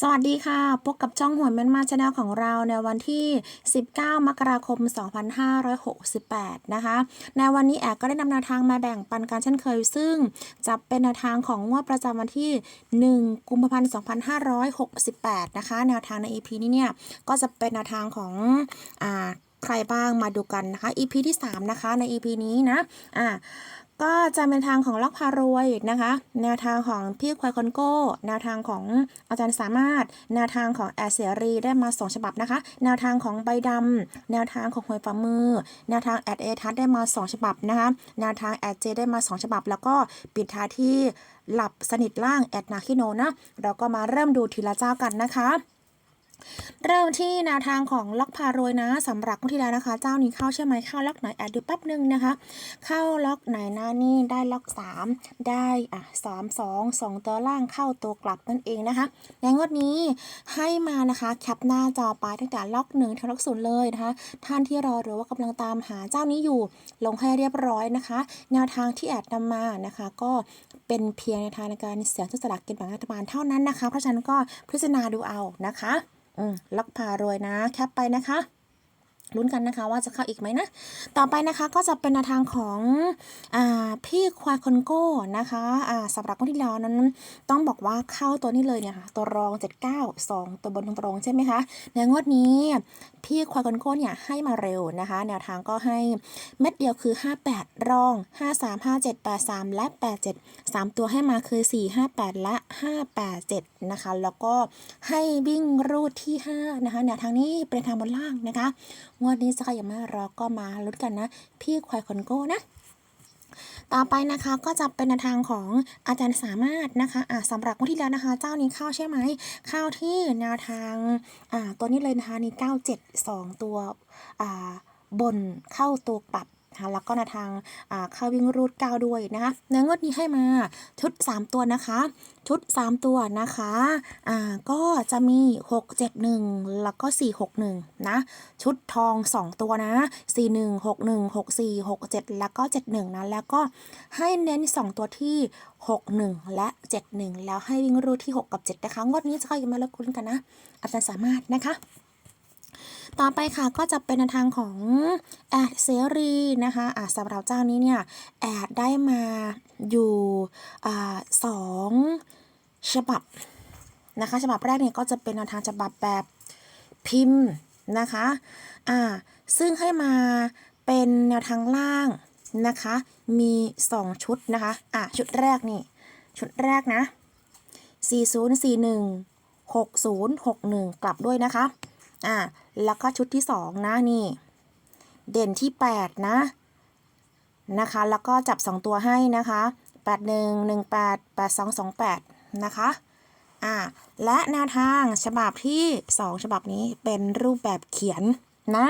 สวัสดีค่ะ พบกับช่องหวยแม่นมาชาแนลของเราในวันที่ 19 มกราคม 2568 นะคะ ในวันนี้แอดก็ได้นำแนวทางมาแบ่งปันกันเช่นเคย ซึ่งจะเป็นแนวทางของงวดประจำวันที่ 1 กุมภาพันธ์ 2568 นะคะ แนวทางใน EP นี้เนี่ย ก็จะเป็นแนวทางของอ่าใครบ้างมาดูกันนะคะ EP ที่ 3 นะคะ ใน EP นี้นะ อ่า ก็จะเป็นทางของล็อกพารวยนะคะ แนวทางของพี่ควายคอนโก้ แนวทางของอาจารย์สามารถ แนวทางของแอดเสรีได้มาสองฉบับนะคะ แนวทางของใบดำแนวทางของหวยฝ่ามือ แนวทางแอดเอทัศได้มาสองฉบับนะคะ แนวทางแอดเจได้มาสองฉบับ แล้วก็ปิดท้ายที่หลับสนิทล่างแอดนาคิโนนะ เราก็มาเริ่มดูทีละเจ้ากันนะคะ เริ่มที่แนวทางของล็อกพารวยนะสำหรับงวดที่แล้วนะคะ เจ้านี้เข้าใช่ไหมเข้าล็อกไหนแอดดูแป๊บนึงนะคะ เข้าล็อกไหนนะนี่ได้ล็อก 3 ได้อะสามสองสองตัวล่างเข้าตัวกลับนั่นเองนะคะ ในงวดนี้ให้มานะคะแคปหน้าจอไปตั้งแต่ล็อกหนึ่งถึงล็อกศูนย์เลยนะคะ ท่านที่รอหรือว่ากำลังตามหาเจ้านี้อยู่ ลงให้เรียบร้อยนะคะ แนวทางที่แอดนำมานะคะ ก็เป็นเพียงในทางในการเสียงสลากกินแบ่งรัฐบาลเท่านั้นนะคะ เพราะฉะนั้นก็พิจารณาดูเอานะคะ ล็อกพารวยนะ แคปไปนะคะ ลุ้นกันนะคะว่าจะเข้าอีกไหมนะ ต่อไปนะคะก็จะเป็นทางของอ่าพี่ควายคอนโก้นะคะอ่าสำหรับคนที่แล้วนั้นต้องบอกว่าเข้าตัวนี้เลยเนี่ยค่ะตัวรอง 792 ตัวบนตรงๆใช่ไหมคะ ในงวดนี้พี่ควายคอนโก้เนี่ยให้มาเร็วนะคะ แนวทางก็ให้เม็ดเดียวคือ 58 รอง 53 57 83 และ 87 3 ตัวให้มาคือ 4 58 และ 587 นะคะ แล้วก็ให้วิ่งรูดที่ 5 นะคะ แนวทางนี้เป็นทางบนล่างนะคะงวดนี้จะขยับมารอก็มาลุ้นกันนะ พี่ควายคอนโก้นะต่อไปนะคะก็จะเป็นแนวทางของอาจารย์สามารถนะคะอ่าสำหรับวันที่แล้วนะคะ เจ้านี้เข้าใช่ไหมเข้าที่แนวทางอ่าตัวนี้เลยนะคะนี่972 ตัวอ่าบนเข้าตัวปรับ นะคะแล้วก็แนทางอ่าเข้าวิ่งรูด 9 ด้วยนะคะในงวดนี้ให้มาชุด 3 ตัวนะคะ ชุด 3 ตัวนะคะอ่าก็จะมี 671 แล้วก็ 461 นะ ชุดทอง 2 ตัวนะ 41 61 64 67 แล้วก็ 71 นะ แล้วก็ให้เน้น 2 ตัวที่ 61 และ 71 แล้วให้วิ่งรูดที่ 6 กับ 7 นะคะ งวดนี้จะเข้ายังไม่เลิกคุ้นกันนะ อาจารย์สามารถนะคะ ต่อไปค่ะก็จะเป็นแนวทางของแอดเสรีนะคะอ่าสำหรับเจ้านี้เนี่ยแอดได้มาอยู่อ่าสองฉบับนะคะฉบับแรกเนี่ยก็จะเป็นแนวทางฉบับแบบพิมพ์นะคะอ่าซึ่งให้มาเป็นแนวทางล่างนะคะ มี 2 ชุดนะคะอะชุดแรกนี่ ชุดแรกนะ 4041 6061 กลับด้วยนะคะ อ่าแล้วก็ชุดที่สองนะนี่ เด่นที่8นะนะคะ แล้วก็จับ2ตัวให้นะคะ81 18 82 28นะคะอ่าและแนวทางฉบับที่2ฉบับนี้เป็นรูปแบบเขียนนะ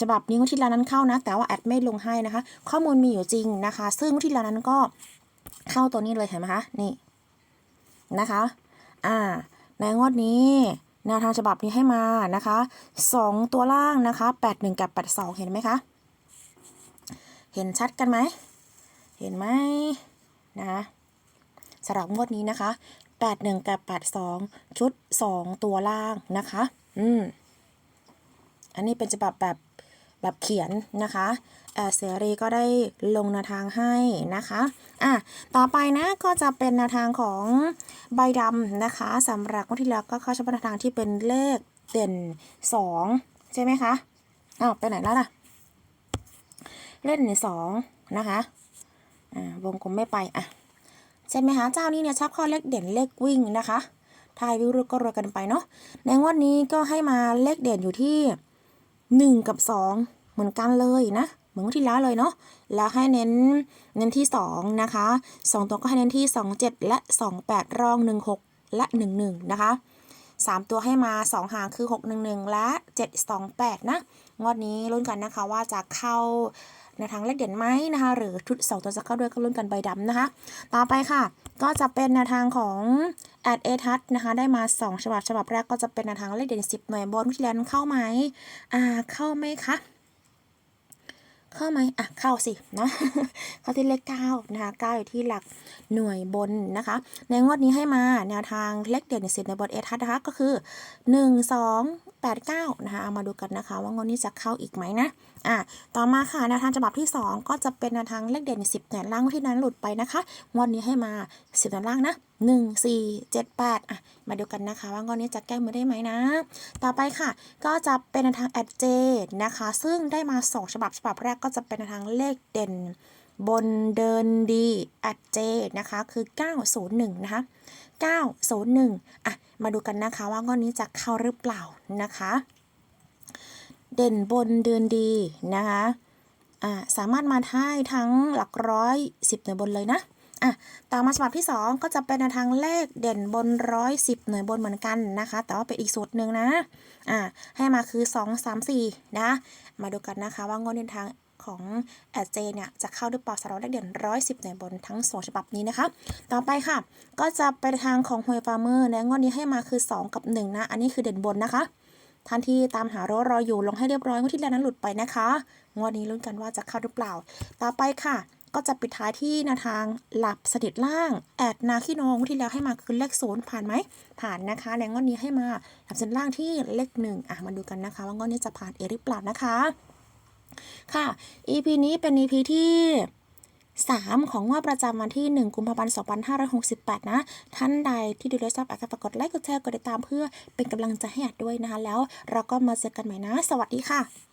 ฉบับนี้วดที่แล้วนั้นเข้านะ แต่ว่าแอดไม่ลงให้นะคะ ข้อมูลมีอยู่จริงนะคะ ซึ่งวดที่แล้วนั้นก็เข้าตัวนี้เลยเห็นไหมคะนี่นะคะ อ่าในงวดนี้ แนวทางฉบับนี้ให้มานะคะ 2 ตัวล่างนะคะ 81 กับ 82 เห็นไหมคะ เห็นชัดกันไหม เห็นไหมนะสำหรับงวดนี้นะคะ 81 กับ 82 ชุด 2 ตัวล่างนะคะ อืม อันนี้เป็นฉบับแบบ แบบเขียนนะคะแอดเสรีก็ได้ลงแนวทางให้นะคะอะต่อไปนะก็จะเป็นแนวทางของใบดำนะคะสำหรับงวดที่แล้วก็เข้าเฉพาะแนวทางที่เป็นเลขเด่น 2 ใช่ไหมคะอ้าวไปไหนแล้วล่ะ เลขเด่นสองนะคะอ่าวงกลมไม่ไปอะใช่ไหมคะเจ้านี้เนี่ยชอบข้อเลขเด่นเลขวิ่งนะคะทายวิวรุก็รวยกันไปเนาะในงวดนี้ก็ให้มาเลขเด่นอยู่ที่ หนึ่งกับสองเหมือนกันเลยนะ เหมือนที่แล้วเลยเนาะแล้วให้เน้นเน้นที่สองนะคะสองตัวก็ให้เน้นที่สองเจ็ดและสองแปดรองหนึ่งหกและหนึ่งหนึ่งนะคะสามตัวให้มาสองหางคือหกหนึ่งหนึ่งและเจ็ดสองแปดนะ งวดนี้ลุ้นกันนะคะว่าจะเข้า ในทางเลขเด่นไหมนะคะหรือชุดสองตัวจะเข้าด้วยก็ลุ้นกันใบดำนะคะ ต่อไปค่ะ ก็จะเป็นแนวทางของแอดเอทัศนะคะได้มา 2 ฉบับฉบับแรกก็จะเป็นแนวทางเลขเด่น 10 หน่วยบนที่แล้วเข้าไหมอ่าเข้าไหมคะ เข้าไหมอะเข้าสินะเข้าที่เลขเก้านะคะเก้าอยู่ที่หลักหน่วยบนนะคะ ในงวดนี้ให้มาแนวทางเลขเด่นสิบในบทเอทัศนะคะก็คือหนึ่งสองแปดเก้านะคะเอามาดูกันนะคะ ว่างวดนี้จะเข้าอีกไหมนะอะต่อมาค่ะแนวทางฉบับที่2ก็จะเป็นแนวทางเลขเด่น10แหนล่างที่นั้นหลุดไปนะคะงวดนี้ให้มา10แหนล่างนะ 1 4 7 8อะ มาดูกันนะคะ ว่างวดนี้จะแก้มือได้ไหมนะ ต่อไปค่ะ ก็จะเป็นทางแอดเจนะคะ ซึ่งได้มา2ฉบับฉบับแรกก็จะเป็นทางเลขเด่น บนเดินดีแอดเจนะคะ คือ 901 นะคะ 901 อะ มาดูกันนะคะ ว่างวดนี้จะเข้าหรือเปล่านะคะ เด่นบนเดือนดีนะคะ อ่า สามารถมาได้ทั้งหลักร้อยสิบหน่วยบนเลยนะ อะต่อมาฉบับที่ 2 ก็จะเป็นทางเลขเด่นบนร้อยสิบหน่วยบนเหมือนกันนะคะ แต่ว่าเป็นอีกสูตรหนึ่งนะอ่าให้มาคือ 2 3 4 นะ มาดูกันนะคะว่างวดเดินทางของแอดเจเนี่ยจะเข้าหรือเปล่าสำหรับเลขเด่นร้อยสิบหน่วยบนทั้ง 2 ฉบับนี้นะคะ ต่อไปค่ะ ก็จะไปทางของฮวยฟาร์เมอร์ในงวดนี้ให้มาคือ 2 กับ 1 นะ อันนี้คือเด่นบนนะคะท่านที่ตามหารถรออยู่ลงให้เรียบร้อยงวดที่แล้วนั้นหลุดไปนะคะ งวดนี้ลุ้นกันว่าจะเข้าหรือเปล่า ต่อไปค่ะ ก็จะปิดท้ายที่แนวทางหลับสนิทล่าง แอดนาขี้นองที่แล้วให้มาคือเลขศูนย์ผ่านไหม ผ่านนะคะในงวดนี้ให้มาหลับสนิทล่างที่เลขหนึ่งอะมาดูกันนะคะ ว่างวดนี้จะผ่านเอหรือเปล่านะคะ ค่ะ EP นี้เป็น EP ที่ 3 ของงวดประจำวันที่ 1 กุมภาพันธ์ 2568 นะ ท่านใดที่ดูแลชอบอาจจะฝากกดไลค์กดแชร์กดติดตามเพื่อเป็นกำลังใจให้อาจด้วยนะคะแล้ว เราก็มาเจอกันใหม่นะ สวัสดีค่ะ